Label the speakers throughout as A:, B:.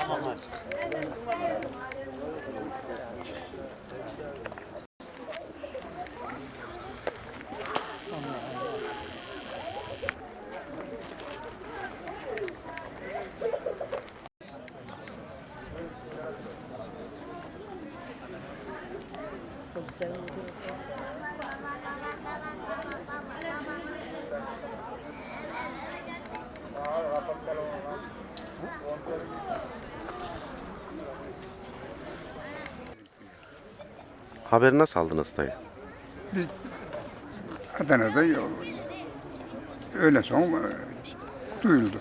A: 好好好 Haberi nasıl aldınız dayı?
B: Biz Adana'da. Öyle son e, duyuldu.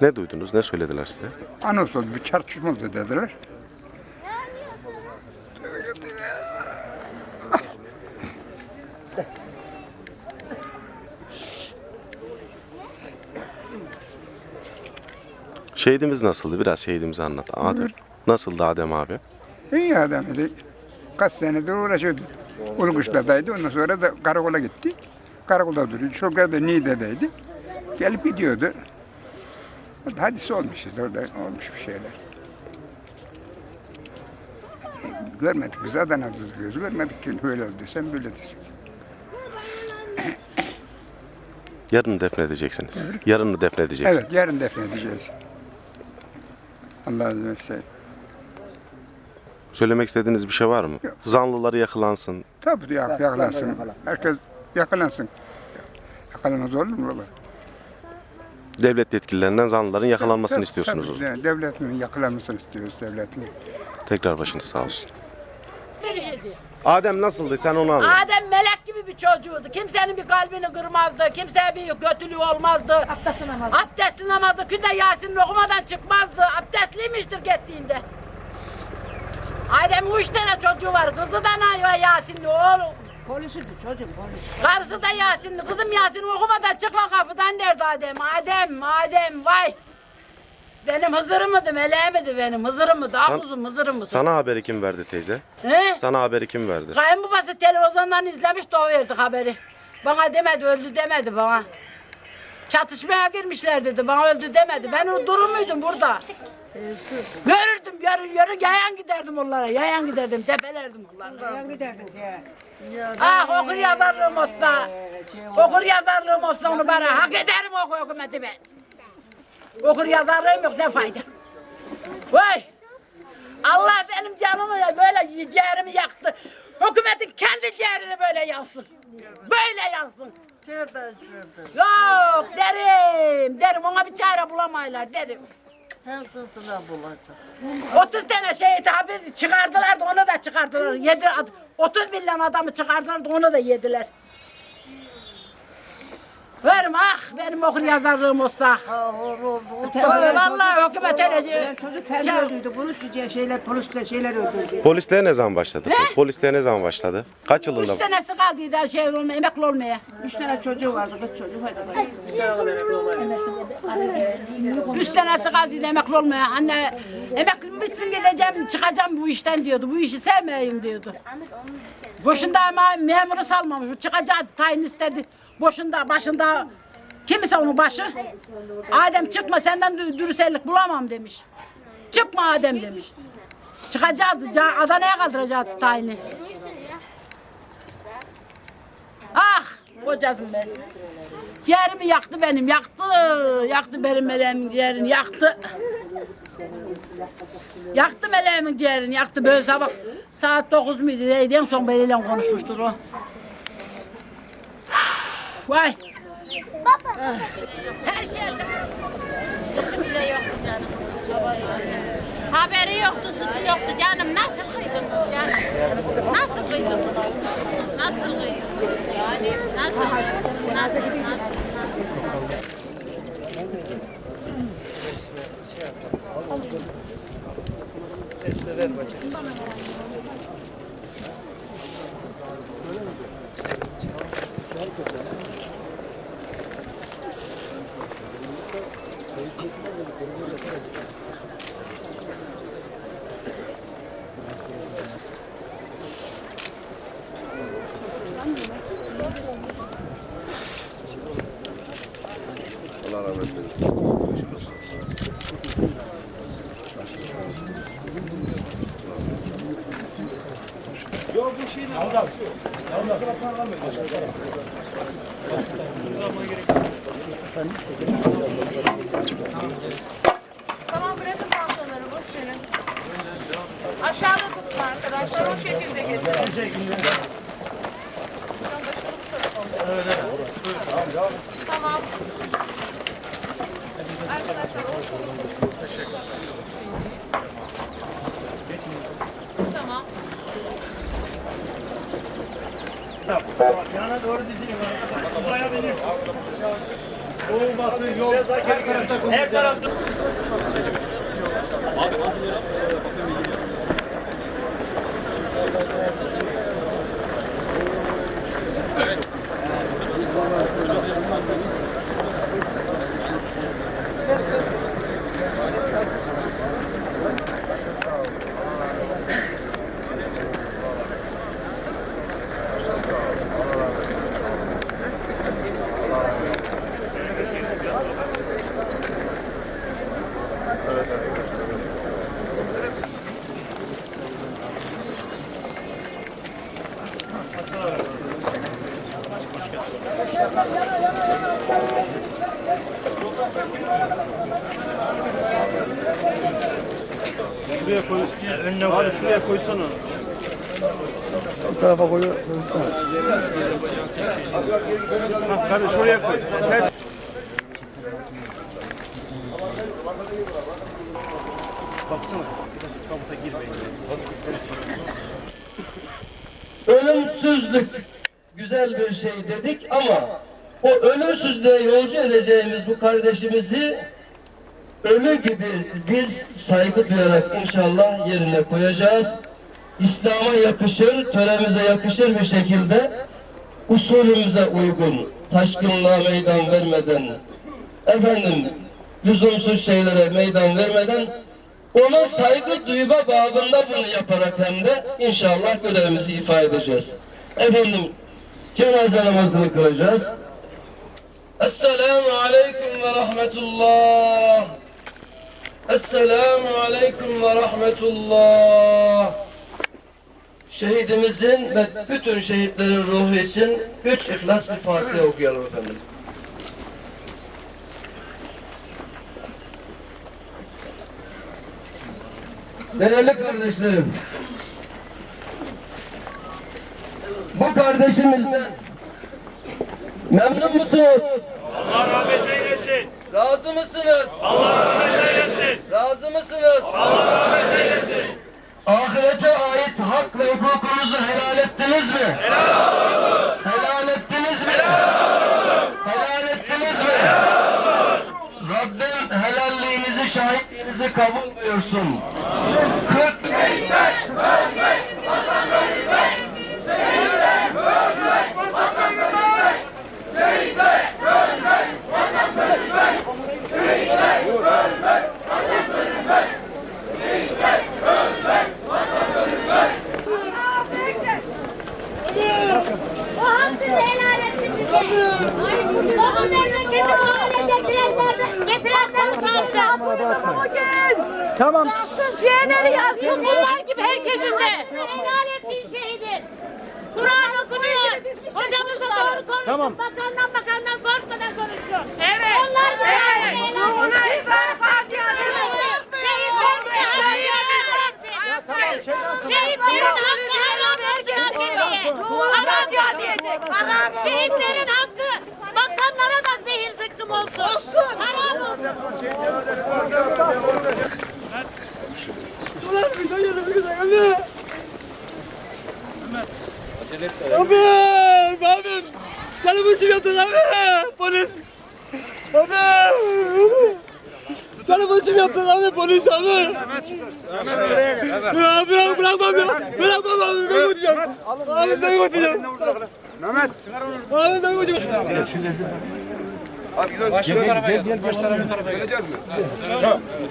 A: Ne duydunuz? Ne söylediler size?
B: Anons oldu, bir çarpışma oldu dediler.
A: Şehidimiz nasıldı? Biraz şehidimizi anlat. Adem. Nasıldı Adem abi?
B: İyi adamdı. Kaç senedir uğraşıyordu. Ulguş'taydı. Ondan sonra da karakola gitti. Karakolda duruyor. Çok da Niğde'deydi. Gelip gidiyordu. Hadise olmuş işte orada olmuş bir şeyler. E, Görmedik biz Adana'da duruyoruz. Görmedik ki böyle oldu sen böyle desin.
A: Yarın defnedeceksiniz. Yarın mı defnedeceksiniz?
B: Evet yarın defnedeceğiz. Allah razı olsun.
A: Söylemek istediğiniz bir şey var mı?
B: Yok.
A: Zanlıları yakalansın.
B: Tabii yak, yakalansın. Herkes yakalansın. Yakalanmaz olur mu baba?
A: Devlet yetkililerinden zanlıların yakalanmasını
B: Tabii,
A: istiyorsunuz.
B: tabii. De- Devletin yakalanmasını istiyoruz devletin.
A: Tekrar başınız sağ olsun. Adem nasıldı? Sen onu anlat.
C: Adem melek gibi bir çocuğuydu. Kimsenin bir kalbini kırmazdı. Kimseye bir kötülüğü olmazdı.
D: Abdest namazı.
C: Abdestli namazı günde Yasin'in okumadan çıkmazdı. Abdestliymiştir gittiğinde. Adem'in üç tane çocuğu var. Kızı da ne Yasin'li oğlu.
D: Polisiydi çocuğum polis.
C: Karısı da Yasin'li. Kızım Yasin'i okumadan çıkma kapıdan derdi Adem. Adem, Adem vay. Benim Hızır'ımdı, meleğimdi benim. Hızır'ımdı,
A: San-
C: akuzum Hızır'ımdı.
A: Sana haberi kim verdi teyze?
C: He?
A: Sana haberi kim verdi?
C: Kayınbabası televizyondan izlemiş de o verdi haberi. Bana demedi öldü demedi bana. Çatışmaya girmişler dedi bana öldü demedi. Ben o durumuydum burada. Görürdüm yürü yürü yayan giderdim onlara yayan giderdim tepelerdim onlara.
D: Yan giderdin ya.
C: Ah okur yazarlığım olsa
D: Şey
C: okur yazarlığım olsa onu bana hak ederim oku hükümeti ben. Okur yazarlığım yok ne fayda. Vay Allah benim canımı böyle ciğerimi yaktı. Hükümetin kendi ciğerini böyle yansın. Böyle yansın. Yok derim, derim ona bir çare bulamaylar derim.
E: Hırsızına bulacak.
C: 30 tane şehit abi çıkardılar da onu da çıkardılar. Yedi, 30 milyon adamı çıkardılar da onu da yediler. Verim ah benim okur yazarlığım olsa.
E: Ha olur oldu.
C: Tabii vallahi hükümet öyle
D: Ben çocuk kendi
C: Şey-
D: öldürdü. Bunu çiçeğe şeyler polisle şeyler öldürdü.
A: Polisliğe ne zaman başladı?
C: He?
A: Polisliğe ne zaman başladı? Kaç
C: Üç
A: yılında?
C: senesi kaldıydı her şey olmaya, emekli olmaya.
D: Üç tane çocuğu vardı kız çocuğu. Hadi
C: Üç senesi kaldıydı emekli olmaya. Anne emekli bitsin gideceğim, çıkacağım bu işten diyordu. Bu işi sevmeyeyim diyordu. Boşunda ama memuru salmamış. Çıkacaktı, tayin istedi. Boşunda, başında kimse onun başı. Adem çıkma senden dü- dürüstlik bulamam demiş. Çıkma Adem demiş. Çıkacaktı, ca- Adana'ya kaldıracaktı tayini. Ah, kocacığım ben. Ciğerimi yaktı benim, yaktı. Yaktı benim meleğimin ciğerini, yaktı. Yaktı meleğimin ciğerini, yaktı. Böyle sabah saat 9 muydu? En son biriyle konuşmuştur o. Vay. Baba. Her şey açık.
F: Suçu bile yoktu canım. Haberi yoktu, suçu yoktu canım. Nasıl kıydın canım? Nasıl kıydın? Nasıl kıydın? Yani nasıl? Nasıl? Nasıl? Nasıl? Resme şey yapalım. Resme ver bakayım. Tutun arkadaşlar o şekilde alın. Tamam. Arkadaşlar o Tamam.
G: Yana doğru dizilin. Uzaya benim. Doğu batı yol. Her tarafta Her tarafta. Şuraya koy. Önüne koy. Şuraya koysana. Bu tarafa koy. Ha, kardeş şuraya koy. Ters. Baksana. Kabuta girmeyin.
H: ölümsüzlük güzel bir şey dedik ama o ölümsüzlüğe yolcu edeceğimiz bu kardeşimizi ölü gibi biz saygı duyarak inşallah yerine koyacağız. İslam'a yakışır, töremize yakışır bir şekilde usulümüze uygun, taşkınlığa meydan vermeden, efendim lüzumsuz şeylere meydan vermeden ona saygı duyma babında bunu yaparak hem de inşallah görevimizi ifa edeceğiz. Efendim cenaze namazını kılacağız. Esselamu aleyküm ve rahmetullah. Esselamu aleyküm ve rahmetullah. Şehidimizin ve bütün şehitlerin ruhu için üç ihlas bir Fatiha okuyalım efendim. Değerli kardeşlerim, bu kardeşimizden memnun musunuz?
G: Allah rahmet eylesin.
H: Razı mısınız?
G: Allah rahmet eylesin.
H: Razı mısınız?
G: Allah rahmet eylesin.
H: Ahirete ait hak ve hukukunuzu helal ettiniz mi? Helal olsun. Helal ettiniz mi? Helal olsun. Helal ettiniz mi? Helal olsun. Rabbim helalliğinizi, şahitliğinizi kabul buyursun. 40
I: O Yansın, ciğerleri yansın. Bunlar gibi herkesin de. Helal etsin şehidin. Kur'an okunuyor. Hocamız da doğru konuşsun. Tamam. Bakandan bakandan korkmadan konuşsun. Evet. Onlar da evet. Ona İsa Fatiha Şehitlerin hakkı haram olsun. Haram ya diyecek. Haram Şehitlerin hakkı. Bakanlara da zehir zıkkım olsun. Olsun. Haram olsun.
G: Abi, abi. Seni bu için yaptın abi. Polis. Abi. Seni bu için yaptın abi polis abi. Ya bırak bırakmam ya. Bırakmam abi ben götüreceğim. Abi ben götüreceğim. Mehmet. Abi ben götüreceğim.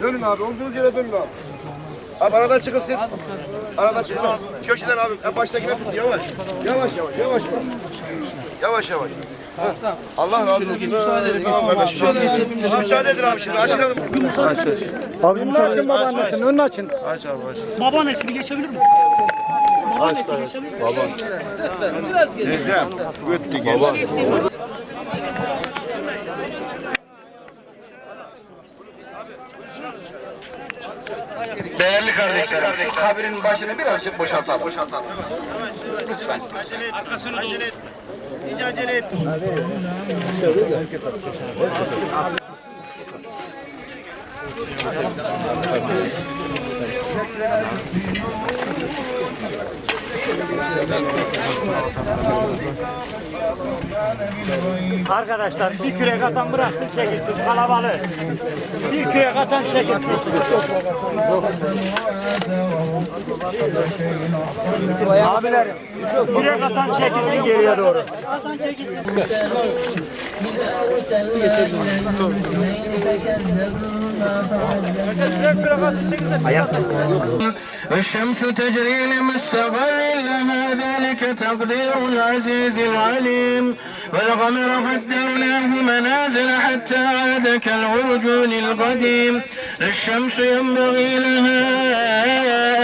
J: Dönün abi, olduğunuz yere dönün abi. Abi aradan çıkın siz. Aradan çıkın. Köşeden abi, en baştakine tutun yavaş. Yavaş yavaş, yavaş. Yavaş yavaş. Ha. Allah razı olsun. Müsaade edin. Tamam kardeşim. Müsaade edin abi şimdi, açılalım.
G: Abi önünü açın babaannesinin önünü açın. Aç abi aç. Babaannesini geçebilir mi?
K: Değerli kardeşlerim, şu kabrin başını birazcık boşaltalım. boşaltalım. Lütfen.
H: Arkadaşlar bir kürek atan bıraksın çekilsin kalabalık. Bir kürek atan çekilsin. Abilerim kürek atan çekilsin geriye doğru.
K: الشمس تجري لمستقر لها ذلك تقدير العزيز العليم والقمر قدرناه منازل حتى عاد كالعرجون القديم الشمس ينبغي لها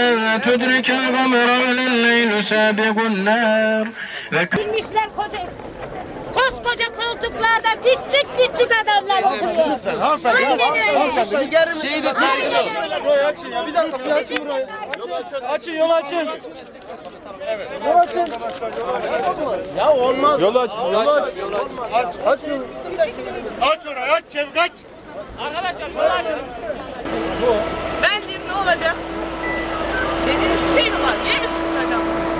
K: أن تدرك القمر ولا الليل سابق النار ذكر
I: Bilmişler koca koskoca koltuklarda küçük küçük adamlar oturuyor. Aynen öyle.
H: Şeyi de saygılı. Burayı açın ya bir dakika bir açın burayı. Açın yol açın. Yol açın. Ya olmaz. Yol aç. Yol aç. Aç. Açın. Aç orayı aç çevik aç.
F: Ben diyeyim ne olacak? Dediğiniz bir şey mi var? Niye mi susturacaksınız?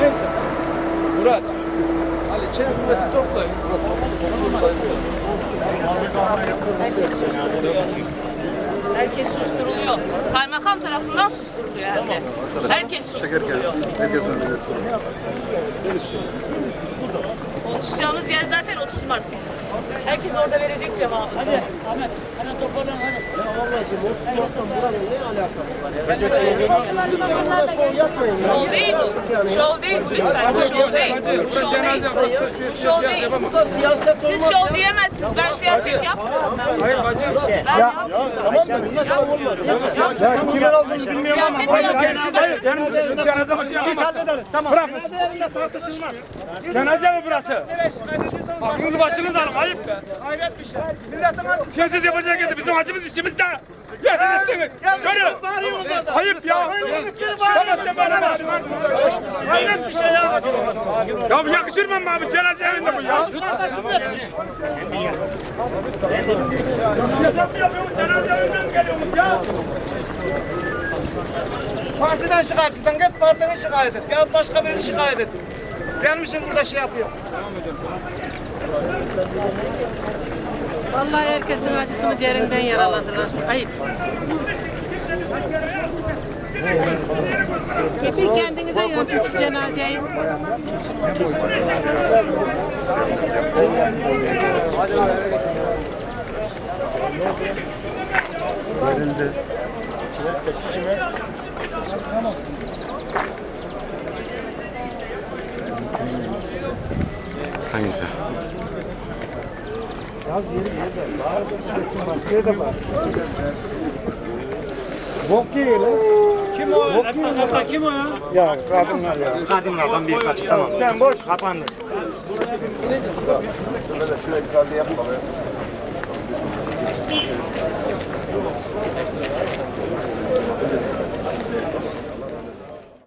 H: Neyse. Murat. Ali çevik milleti toplayın.
F: Herkes susturuluyor. Herkes susturuluyor. Kaymakam tarafından susturuluyor hem de. Herkes susturuluyor. Konuşacağımız yer zaten 30 Mart bizim. Herkes orada verecek cevabını. Hadi Ahmet, hadi toparlan hadi. Şov değil bu. Şov değil bu lütfen. Bu şov değil. Bu şov değil. Bu şov değil. Siz şov diyemezsiniz. Ben siyaset yapmıyorum. Ben bu şov. Ben yapmıyorum.
H: Ya kimin olduğunu bilmiyorum ama.
F: Siyaset
H: Hayır,
F: yapıyorum.
H: siz hayır. Cenaze cenaze Biz hallederiz. Tamam. Bırak. Cenaze mi burası? Aklınızı başınız alın. Ayıp be. Hayret bir şey. Siyaset yapacak yedi. Bizim acımız içimizde. Yetin ettiniz. Görün. Ayıp ya. Sabahtan bana bağırın. Hayret bir şey ya. Ya yakışır mı abi? Cenaze evinde bu ya. Siyaset mi yapıyoruz? Cenaze evinden mi ya?
G: Partiden şikayet etsen git partiden şikayet et. Ya başka birini şikayet et. Gelmişsin burada şey yapıyor.
L: Vallahi herkesin acısını derinden yaraladılar. Ayıp. Bir kendinize yönetin şu cenazeyi.
A: Hangisi? Ya diğeri nerede? Başka yerde.
H: Bok yiyor lan. Kim o? Lapta, lapta kim o ya? Ya kadınlar ya. Kadınlardan bir kaç tamam. Sen boş. Kapandı.
G: Şöyle şöyle bir kaldı yapma.